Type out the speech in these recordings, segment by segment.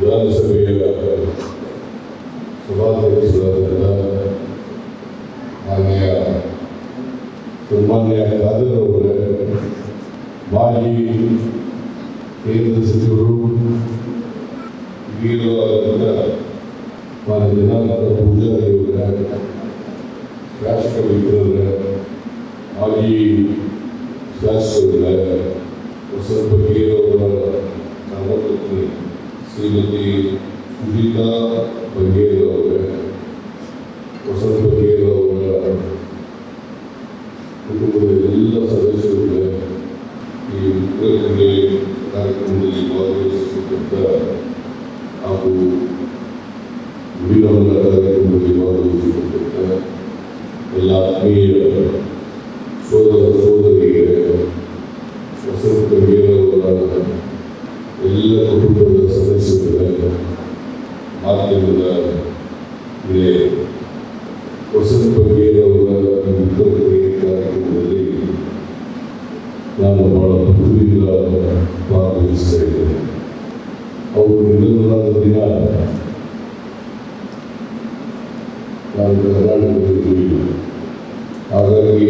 ವಿಧಾನಸಭೆಯ ಸಭಾಧ್ಯಕ್ಷರಾದಂಥ ಮಾನ್ಯ ಸನ್ಮಾನ್ಯ ಖಾದರ್ ಅವರೇ ಮಾಜಿ ಕೇಂದ್ರ ಸಚಿವರು ಹಿರಿಯರಾದಂಥ ಮಾನ್ಯ ಜನಾರ್ದನ ಪೂಜಾರಿ ಅವರೇ ಶಾಸಕ ಮಿತ್ರರೇ ಮಾಜಿ ಶಾಸಕರೇ ವಸಂತ ಬಗೆಯವರ ಧರ್ಮಪತ್ನಿ ಶ್ರೀಮತಿ ಸುನೀತಾ ಅವರೇ ವಸಂತ ಮಾಧ್ಯಮದ ವಸಂತ ಕನ್ನಡ ಕಾರ್ಯಕ್ರಮದಲ್ಲಿ ನಾನು ಬಹಳ ಖುಷಿಯಿಂದ ಭಾಗವಹಿಸ್ತಾ ಇದ್ದೇನೆ. ಅವರು ದಿನ ನಾನು ಹಾಗಾಗಿ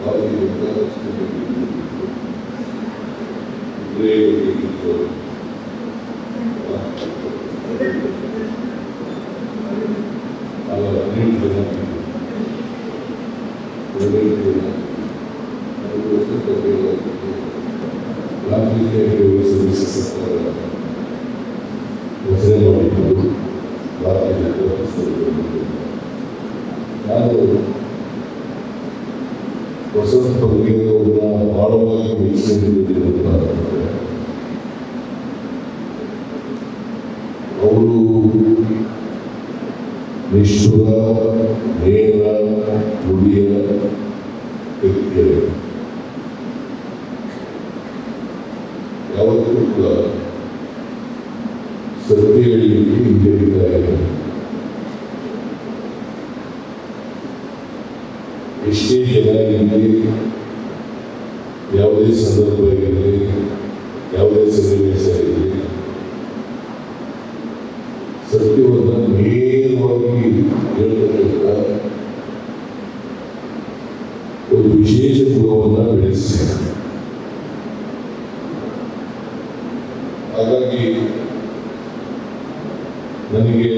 ಭಾರತೀಯ ಜನತಾ ಪಕ್ಷದಲ್ಲಿ ಇದ್ದರು. ಆಗ ಹದಿನೆಂಟು ಆಳವಾಗಿ ವೀಕ್ಷಿಸಿರುವುದರಿಂದ ಅವರು ನಿಷ್ಠುರ ನೇರ ನುಡಿಯ ವ್ಯಕ್ತಿಯರು ಯಾವತ್ತೂ ಕೂಡ ಸತ್ಯ ಹೇಳಲಿಕ್ಕೆ ಹಿಂಜರಿತಾರೆ ಎಷ್ಟೇ ಜನ ಇರಲಿ ಯಾವುದೇ ಸಂದರ್ಭ ಯಾವುದೇ ಸನ್ನಿವೇಶ ಇರಲಿ ಸತ್ಯವನ್ನು ನೇರವಾಗಿ ಹೇಳ್ತಕ್ಕಂಥ ಒಂದು ವಿಶೇಷ ಗುಣವನ್ನು ಬೆಳೆಸಿ ಹಾಗಾಗಿ ನನಗೆ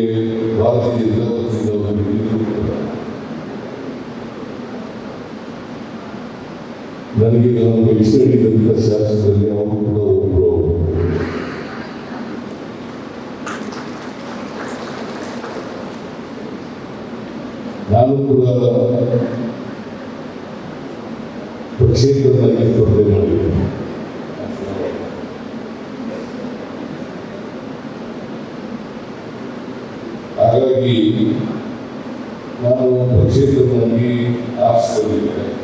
ಭಾರತೀಯ ಜನತಾ ಪಕ್ಷದ ಒಂದು ಹಿರಿಯರು ನನಗೆ ನಾನು ಇಷ್ಟ ಹಿಡಿದಂಥ ಶಾಸ್ತ್ರದಲ್ಲಿ ಅವರು ಕೂಡ ನಾನು ಕೂಡ ಪಕ್ಷೇತರನಾಗಿ ಸ್ಪರ್ಧೆ ಮಾಡಿದ್ದೇನೆ. ಹಾಗಾಗಿ ನಾನು ಪಕ್ಷೇತರನಾಗಿ ಆರಿಸಿಕೊಂಡಿದ್ದೆ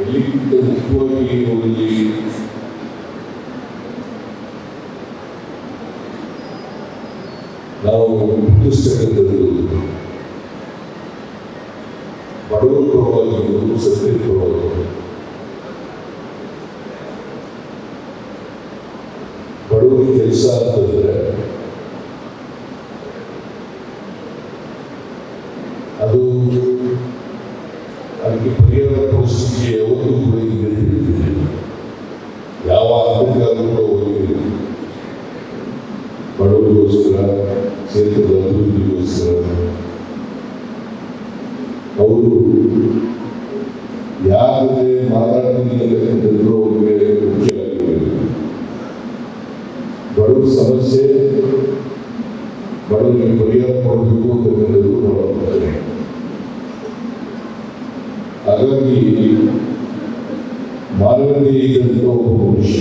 ಎಲ್ಲಿಗಿಂತ ಮುಖ್ಯವಾಗಿ ಅವರಲ್ಲಿ ನಾವು ಗುರುತಿಸ್ತಕ್ಕಂಥದ್ದು ಬಡವರ ಪರವಾಗಿರ್ಬೋದು ಸತ್ಯದ ಪರವಾಗಿರ್ಬೋದು ಬಡವರ ಕೆಲಸ ಕ್ಷೇತ್ರದ ಅಭಿವೃದ್ಧಿಗೋಸ್ಕರ ಅವರು ಯಾರ ಜೊತೆ ಮಾತಾಡ್ತಿರ್ತಕ್ಕಂಥದ್ದು ಅವ್ರಿಗೆ ಮುಖ್ಯ ಆಗಿರೋದು ಬಡವರ ಸಮಸ್ಯೆ ಬಡವರಿಗೆ ಪರಿಹಾರ ಮಾಡಬೇಕು ಅಂತಕ್ಕಂಥದ್ದು ಮುಖ್ಯ ಹಾಗಾಗಿ ಇದ್ದಂಥ ಒಬ್ಬ ಮನುಷ್ಯ.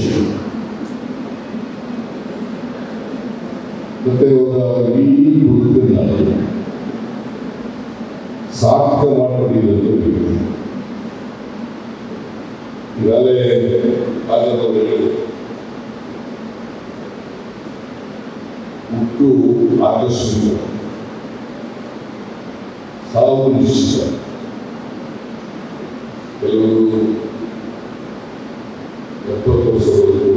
ಮತ್ತೆ ಅವರ ಇಡೀ ಬದುಕನ್ನ ಸಾರ್ಥಕ ಮಾಡಿಕೊಂಡಿದ್ದು ಈಗಾಗಲೇ ಕಾಲದವರಿಗೆ ಹುಟ್ಟು ಆಕಸ್ಮಿಕ ಸಾವು ನಿಶ್ಚಿತ ಕೆಲವರು ಎಪ್ಪತ್ತು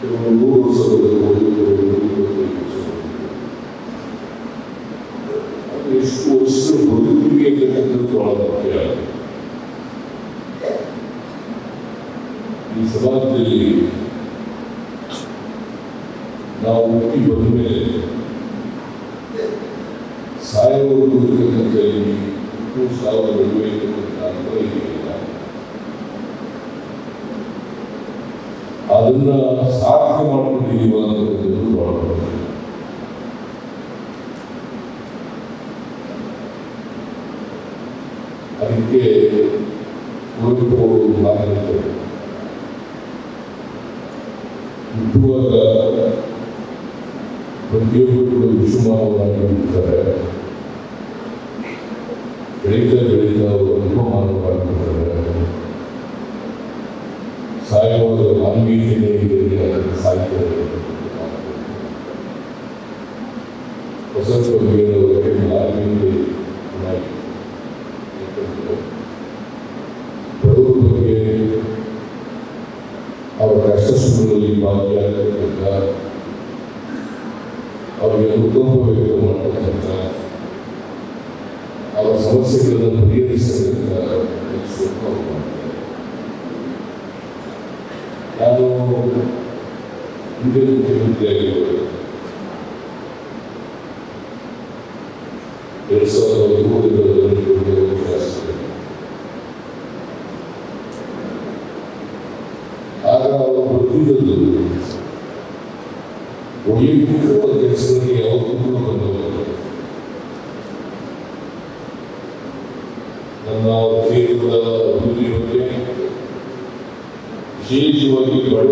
ಕೆಲವರು ನೂರು ವರ್ಷ ಬದುಕುವುದು ಕೆಲವರು ಇಪ್ಪತ್ತೈದು ವರ್ಷ ಬದುಕುವುದು ಅದು ಎಷ್ಟು ವರ್ಷ ಬದುಕಿಗೆ ಅಂತಕ್ಕಂಥದ್ದು ಬಹಳ ಮುಖ್ಯ ಈ ಸಮಾಜದಲ್ಲಿ ನಾವು ಹುಟ್ಟಿ ಬಂದ ಮೇಲೆ ಸಾಯುವವರೆಗೂ ಇರತಕ್ಕಂಥ ಈ ಹುಟ್ಟು ಸಾವಿರ ನಡುವೆ ಇರತಕ್ಕಂಥ ಅಂತರ ಇದೆಯಲ್ಲ ಅದನ್ನ ಸಾರ್ಥಕ ಮಾಡ್ಕೊಂಡಿದೀವ ಅಂತಕ್ಕಂಥದ್ದು ಬಹಳ. ಅದಕ್ಕೆ ಕುವೆಂಪು ಮಾತಾಡ್ತಾರೆ ಹುಟ್ಟುವಾಗ ಪ್ರತಿಯೊಬ್ಬರು ಕೂಡ ಇರ್ತಾರೆ ಚೆನ್ನಾಗಿ ಯಾಕಂದ್ರೆ ಬಡವರ ಬಗ್ಗೆ ಅವರ ಕಷ್ಟ ಸುಖಗಳಲ್ಲಿ ಭಾಗಿಯಾಗತಕ್ಕಂಥ ಅವರಿಗೆ ಅನುಕಂಪ ವ್ಯಕ್ತ ಮಾಡತಕ್ಕಂಥ ಅವರ ಸಮಸ್ಯೆಗಳನ್ನು ಪರಿಹರಿಸತಕ್ಕಂಥ ನಾನು ಹಿಂದಿನ ಮುಖ್ಯಮಂತ್ರಿಯಾಗಿರುವಾಗ ಎರಡು ಸಾವಿರದ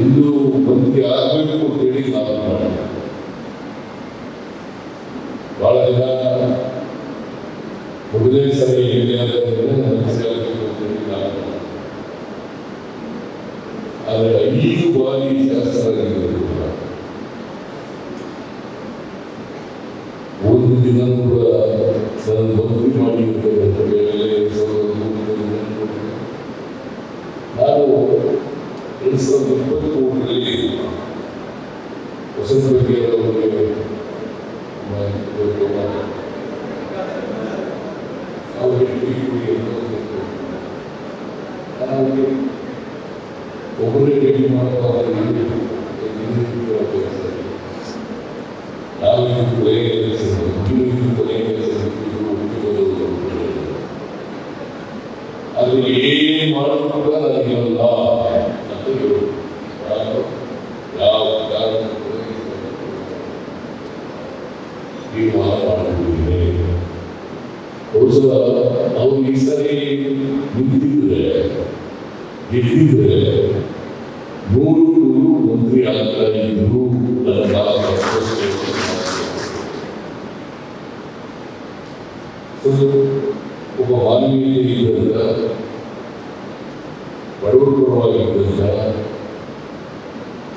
ಇಂದು ಮಂತ್ರಿ ಆಗಬೇಕು ಅಂತೇಳಿ ನಾವು. ಬಹಳ ಜನ ಮೊದಲನೇ ಸರಿ ಆದ್ರೆ ಐದು ಬಾರಿ ಶಾಸ್ತ್ರ ಒಂದು ದಿನ ಕೂಡ acabou pensando em o poderia. Eu sempre vi o no meu marido, ao indivíduo e ao todo. Ao que o governo O uma palavra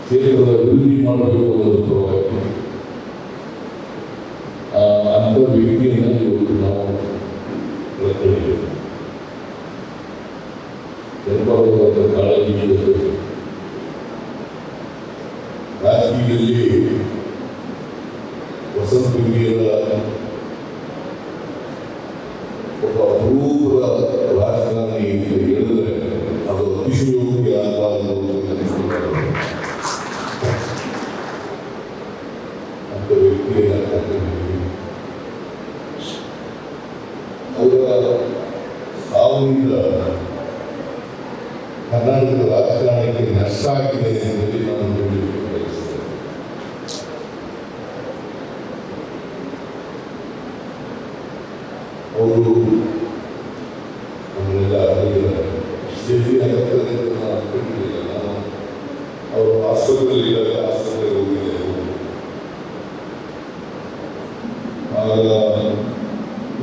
ಕ್ಷೇತ್ರದ ಅಭಿವೃದ್ಧಿ ಮಾಡಬೇಕು ಅನ್ನೋದು ಅಂಥ ವ್ಯಕ್ತಿಯನ್ನು ಇವತ್ತು ನಾವು ಕಳೆದಿದ್ದೇವೆ ನೆನಪಾಗುವಂಥ ಕಾಳಜಿ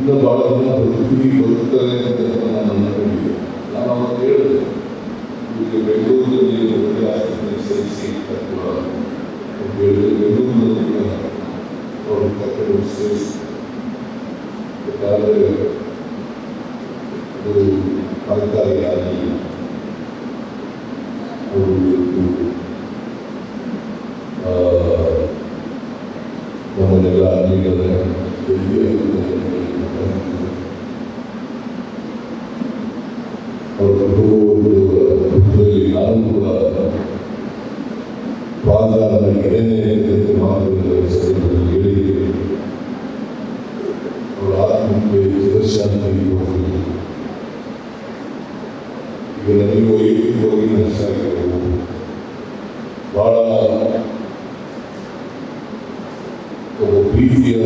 இந்த பாலத்தினால் ஒரு துணி பொருட்களை நாம் அவங்க எழுது பெங்களூர் சரி செய்யக்கூடாது பெங்களூர் கட்டணம் பழக்காரி ஒரு நம்ம எல்லா அங்கீகாரம் பெரிய Thank you. ಒಬ್ಬ ಪ್ರೀತಿಯ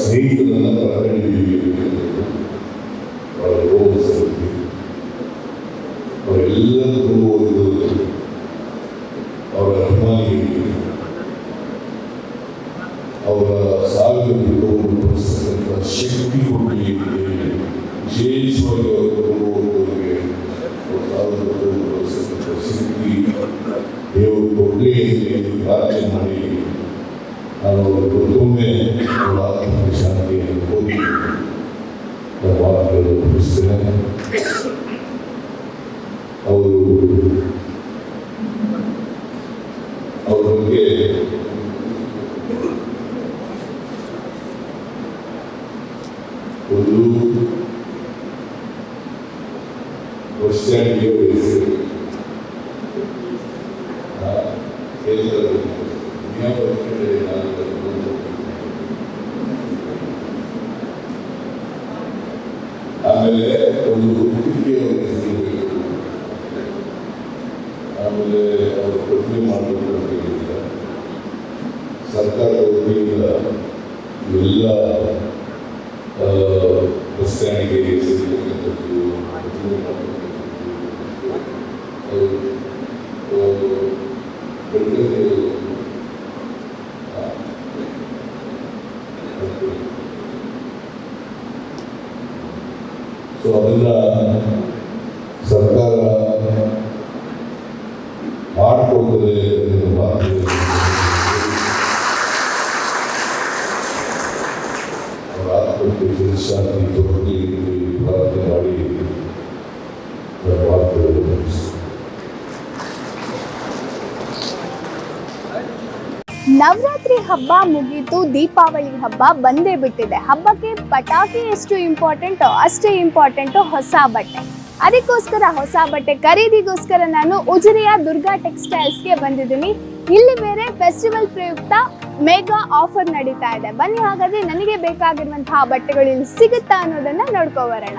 ಸ್ನೇಹಿತರನ್ನ ಕಳ್ಕೊಂಡಿದ್ದೀವಿ ಅವರ ಯೋಗ ಅವರೆಲ್ಲರೂ ಆಮೇಲೆ ಒಂದು ಗುರುತಿಗೆ ಒಂದು ಹೆಸರು ಬೇಕು ಆಮೇಲೆ ಅವರು ಪ್ರತಿಮೆ ಮಾಡಬೇಕು ಅಂತ ಹೇಳಿದ್ದಾರೆ ಸರ್ಕಾರದ ವತಿಯಿಂದ ಎಲ್ಲ ಸೊ ಅದೆಲ್ಲ ಸರ್ಕಾರ ಮಾಡಿಕೊಡ್ತದೆ ಅವರ ಆತ್ಮಕ್ಕೆ ಶಾಂತಿ ಕೊಡುತ್ತೆ ನವರಾತ್ರಿ ಹಬ್ಬ ಮುಗೀತು, ದೀಪಾವಳಿ ಹಬ್ಬ ಬಂದೇ ಬಿಟ್ಟಿದೆ. ಹಬ್ಬಕ್ಕೆ ಪಟಾಕಿ ಎಷ್ಟು ಇಂಪಾರ್ಟೆಂಟ್ ಅಷ್ಟೇ ಇಂಪಾರ್ಟೆಂಟ್ ಹೊಸ ಬಟ್ಟೆ. ಅದಕ್ಕೋಸ್ಕರ ಹೊಸ ಬಟ್ಟೆ ಖರೀದಿಗೋಸ್ಕರ ನಾನು ಉಜಿರೆಯ ದುರ್ಗಾ ಟೆಕ್ಸ್ಟೈಲ್ಸ್ಗೆ ಬಂದಿದ್ದೀನಿ. ಇಲ್ಲಿ ಬೇರೆ ಫೆಸ್ಟಿವಲ್ ಪ್ರಯುಕ್ತ ಮೇಗಾ ಆಫರ್ ನಡೀತಾ ಇದೆ. ಬನ್ನಿ ಹಾಗಾದ್ರೆ ನನಗೆ ಬೇಕಾಗಿರುವಂತಹ ಬಟ್ಟೆಗಳು ಇಲ್ಲಿ ಸಿಗುತ್ತಾ ಅನ್ನೋದನ್ನ ನೋಡ್ಕೊ ಬರೋಣ.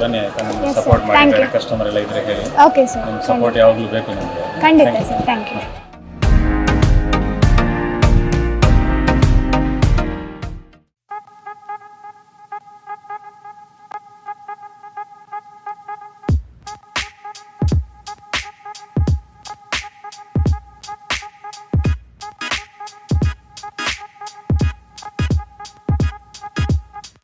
ಬನ್ನಿ ನಮ್ಗೆ ಸಪೋರ್ಟ್ ಮಾಡಿ ಕಸ್ಟಮರ್ ಎಲ್ಲ ಇದ್ರೆ ಹೇಳಿ ಓಕೆ ಸರ್ ನಿಮ್ಮ ಸಪೋರ್ಟ್ ಯಾವಾಗಲೂ ಬೇಕು ನಿಮಗೆ. ಖಂಡಿತ ಸರ್ ಥ್ಯಾಂಕ್ ಯು